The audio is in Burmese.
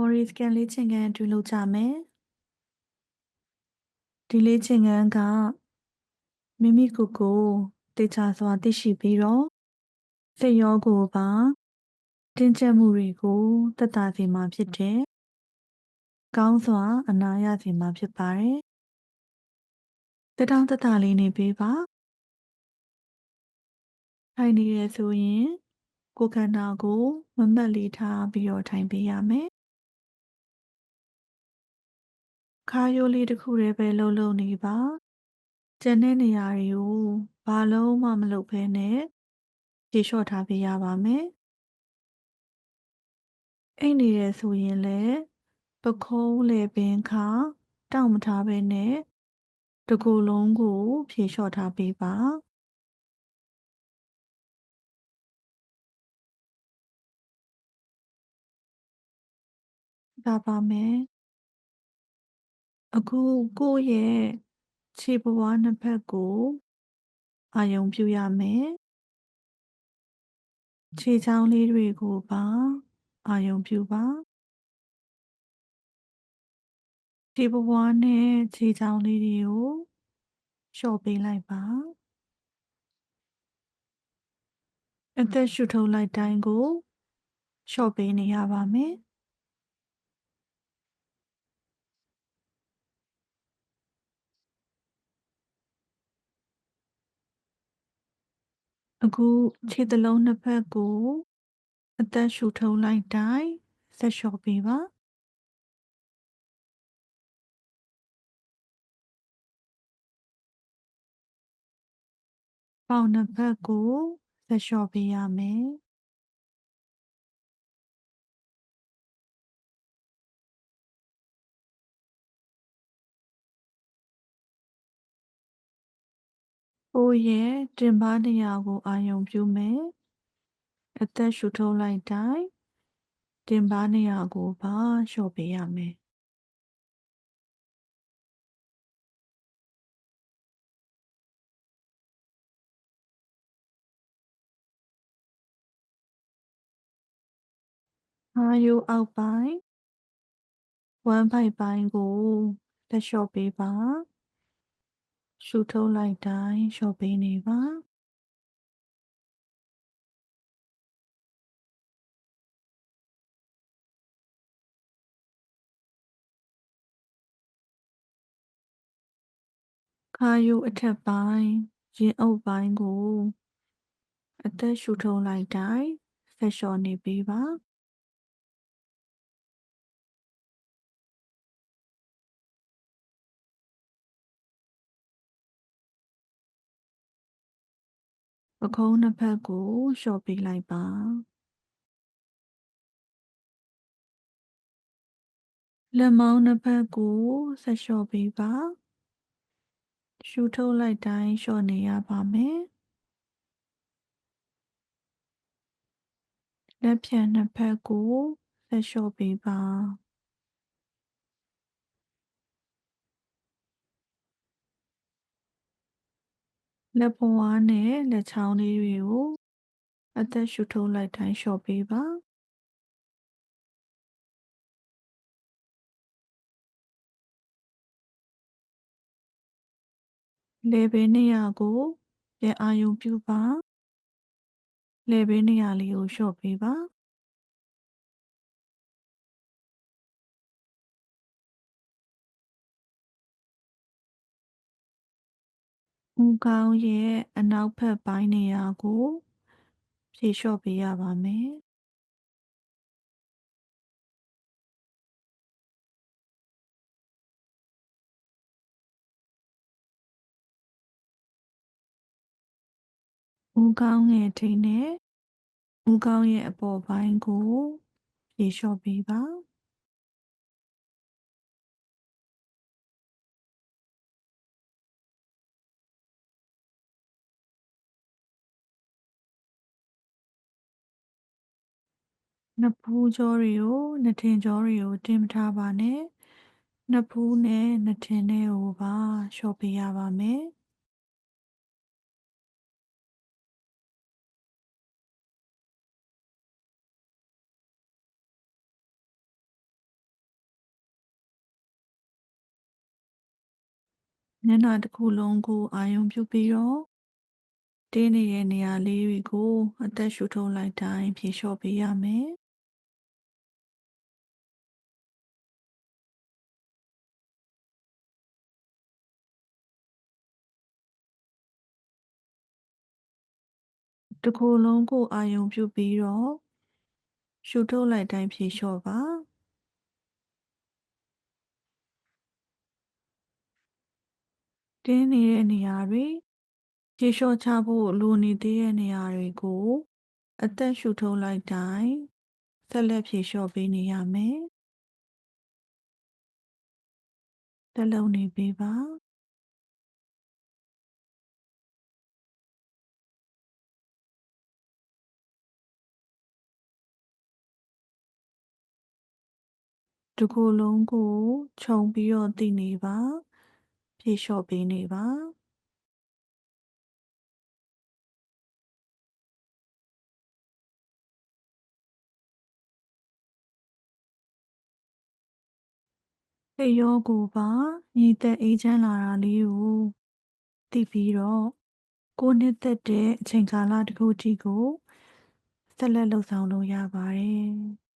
body scan လေ့ကျင့်ခန်းအတူလုပ်ကြမယ်ဒီလေ့ကျင့်ခန်းကမိမိကိုယ်ကိုတေချာစွာသိရှိပြီးတော့စိတ်ရောကိုယ်ပါတင်းကျပ်မှုတွေကိုသက်သာစေမှာဖြစ်တယ်ကောင်းစွာအနာရစေမှာဖြစ်ပါတယ်တတောင်းတတလေးနေပေးပါထိုင်နေရဆိုရင်ကိုယ်ခန္ဓာကို မမတ်လေးထားပြီးတော့ထိုင်ပေးရမယ် ခါရိုးလေးတစ်ခုတည်းပဲလှုပ်လှုပ်နေပါကျန်တဲ့နေရာတွေကိုဘာလုံးမှမလုပ်ဘဲနဲ့ဖြေလျှော့ထားပေးရပါမယ်အိတ်နေရဆိုရင်လည်းပခုံးလေပင်ခါတောင့်မထားဘဲနဲ့တကူလုံးကိုဖြေလျှော့ထားပေးပါဒါပါမယ် အခုကိုယ့်ရဲ့ခြေပွားနှစ်ဖက်ကိုအာယုံပြုရမယ်ခြေချောင်းလေးတွေကိုပါအာယုံပြုပါခြေပွားနဲ့ခြေချောင်းလေးတွေကိုလျှော့ပေးလိုက်ပါအသက်ရှူထုတ်လိုက်တိုင်းကိုလျှော့ပေးနေရပါမယ် အခုခြေသလုံးနှစ်ဖက်ကို အသက်ရှူထုတ်လိုက်တိုင်းဆက်လျှော့ပေးပါပေါင်နှစ်ဖက်ကိုဆက်လျှော့ပေးရမယ် ကိုယ့်ရဲ့တင်ပါးနေရာကိုအာယုံပြုမယ်အသက်ရှူထုတ်လိုက်တိုင်းတင်ပါးနေရာကိုပါလျှော့ပေးရမယ်အာယုအောက်ပိုင်းဝမ်းပိုက်ပိုင်းကိုလက်လျှော့ပေးပါ ရှူထုတ်လိုက်တိုင်းလျှော့ပေးနေပါခါယုအထက်ပိုင်းရင်အုပ်ပိုင်းကို အသက်ရှူထုတ်လိုက်တိုင်းဆက်လျှော့နေပေးပါ ပခုံးနှစ်ဖက်ကိုလျှော့ပေးလိုက်ပါလက်မောင်းနှစ်ဖက်ကိုဆက်လျှော့ပေးပါရှူထုတ်လိုက်တိုင်းလျှော့နေရပါမယ်လက်ဖြံနှစ်ဖက်ကိုဆက်လျှော့ပေးပါ လက်ပွားနဲ့လက်ချောင်းလေးတွေကို အသက်ရှူထုတ်လိုက်တိုင်းလျှော့ပေးပါလေဘေးနေရာကိုပြန်အာယုံပြုပါလေဘေးနေရာလေးကိုလျှော့ပေးပါ ဦးခေါင်းရဲ့အနောက်ဘက်ပိုင်းနေရာကိုဖြေလျှော့ပေးရပါမယ်ဦးခေါင်းငယ်ထိန်နဲ့ဦးခေါင်းရဲ့အပေါ်ပိုင်းကိုဖြေလျှော့ပေးပါ နဖူးကြောတွေကိုနထင်ကြောတွေကိုတင်မထားပါနဲ့နဖူးနဲ့နထင်တွေကိုပါလျှော့ပေးရပါမယ်မျက်နှာတစ်ခုလုံးကိုအာရုံပြုပြီးတော့တင်းနေတဲ့နေရာလေးတွေကိုအသက်ရှူထုတ်လိုက်တိုင်းဖြေလျှော့ပေးရမယ် တစ်ခုလုံးကိုအာယုံပြုပြီးတော့ရှုထုတ်လိုက်တိုင်းဖြေလျှော့ပါတင်းနေတဲ့နေရာတွေဖြေလျှော့ချဖို့လိုနေသေးတဲ့နေရာတွေကို အသက်ရှုထုတ်လိုက်တိုင်းဆက်လက်ဖြေလျှော့ပေးနေရမယ်တက်လုံးနေပေးပါ တစ်ခုလုံးကိုခြုံပြီးတော့တည်နေပါဖြေလျှော့ပေးနေပါဟေရောကိုပါညီသက်အေးချမ်းလာတာလေးကိုသိပြီးတော့ကိုနှစ်သက်တဲ့အချိန်ကာလတစ်ခုထိကိုဆက်လက်လှုပ်ဆောင်လို့ရပါတယ်